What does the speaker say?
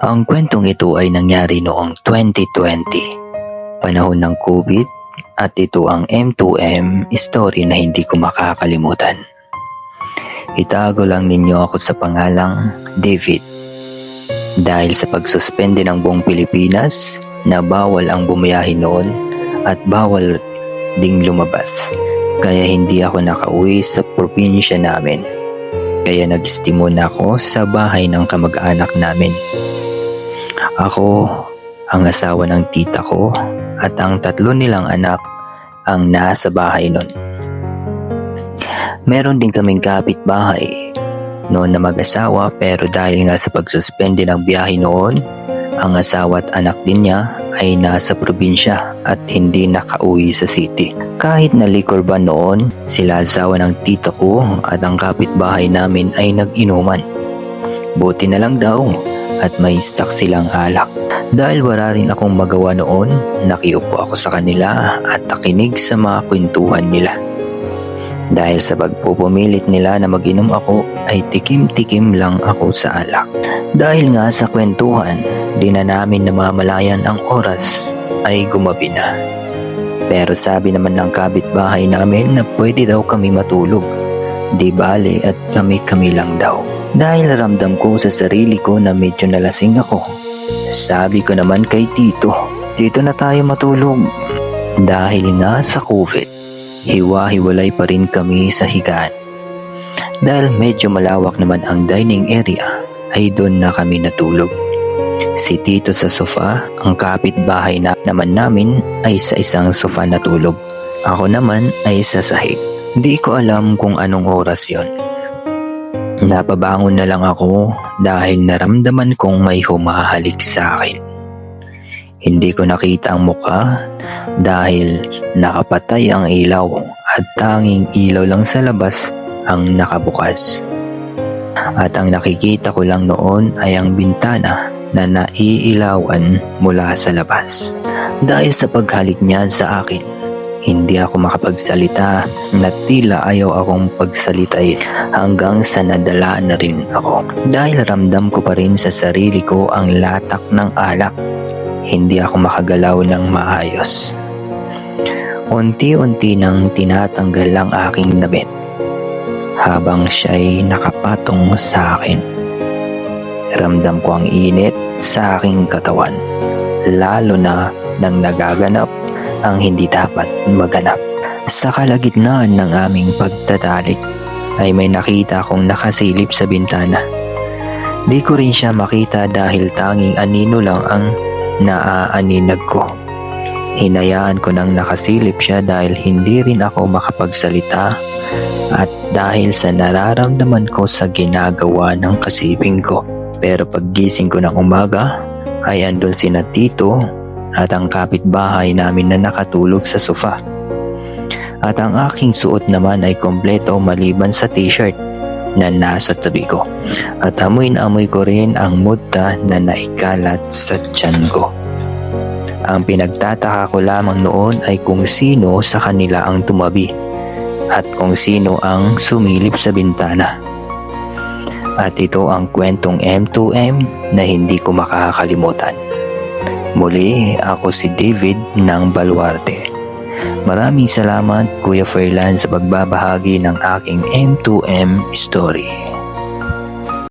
Ang kwentong ito ay nangyari noong 2020, panahon ng COVID at ito ang M2M story na hindi ko makakalimutan. Itago lang ninyo ako sa pangalang David. Dahil sa pagsuspende ng buong Pilipinas na bawal ang bumiyahe noon at bawal ding lumabas. Kaya hindi ako nakauwi sa probinsya namin. Kaya nag-stay muna ako sa bahay ng kamag-anak namin. Ako, ang asawa ng tita ko at ang tatlo nilang anak ang nasa bahay nun. Meron din kaming kapitbahay noon na mag-asawa pero dahil nga sa pagsuspende ng biyahe noon, ang asawa at anak din niya ay nasa probinsya at hindi nakauwi sa city. Kahit na liquor ba noon, sila asawa ng tito ko at ang kapitbahay namin ay nag-inuman. Buti na lang daw at may stock silang alak. Dahil wala rin akong magawa noon, nakiupo ako sa kanila at nakinig sa mga kwentuhan nila. Dahil sa pagpupumilit nila na mag-inom ako ay tikim-tikim lang ako sa alak. Dahil nga sa kwentuhan, di na namin namamalayan ang oras ay gumabi na. Pero sabi naman ng kabitbahay namin na pwede daw kami matulog. Di bale at kami-kami lang daw. Dahil ramdam ko sa sarili ko na medyo nalasing ako. Sabi ko naman kay Tito, dito na tayo matulog. Dahil nga sa COVID, hiwa-hiwalay pa rin kami sa higaan. Dahil medyo malawak naman ang dining area, ay doon na kami natulog. Si Tito sa sofa, ang kapitbahay na naman namin ay sa isang sofa natulog. Ako naman ay sa sahig. Di ko alam kung anong oras yon. Napabangon na lang ako dahil naramdaman kong may humahalik sa akin. Hindi ko nakita ang mukha dahil nakapatay ang ilaw at tanging ilaw lang sa labas ang nakabukas. At ang nakikita ko lang noon ay ang bintana na naiilawan mula sa labas. Dahil sa paghalik niya sa akin, hindi ako makapagsalita na tila ayaw akong pagsalitain hanggang sa nadala na rin ako. Dahil ramdam ko pa rin sa sarili ko ang latak ng alak, hindi ako makagalaw ng maayos. Unti-unti nang tinatanggal ang aking damit habang siya'y nakapatong sa akin. Ramdam ko ang init sa aking katawan, lalo na nang nagaganap ang hindi dapat maganap. Sa kalagitnaan ng aming pagtatalik ay may nakita akong nakasilip sa bintana. Di ko rin siya makita dahil tanging anino lang ang naaaninag ko. Hinayaan ko nang nakasilip siya dahil hindi rin ako makapagsalita at dahil sa nararamdaman ko sa ginagawa ng kasiping ko. Pero paggising ko ng umaga ay andun si na Tito at ang kapitbahay namin na nakatulog sa sofa. At ang aking suot naman ay kompleto maliban sa t-shirt na nasa tabi ko. At amoy na amoy ko rin ang muta na naikalat sa tiyan ko. Ang pinagtataka ko lamang noon ay kung sino sa kanila ang tumabi at kung sino ang sumilip sa bintana. At ito ang kwentong M2M na hindi ko makakalimutan. Muli, ako si David ng Baluarte. Maraming salamat Kuya Ferlan sa pagbabahagi ng aking M2M story.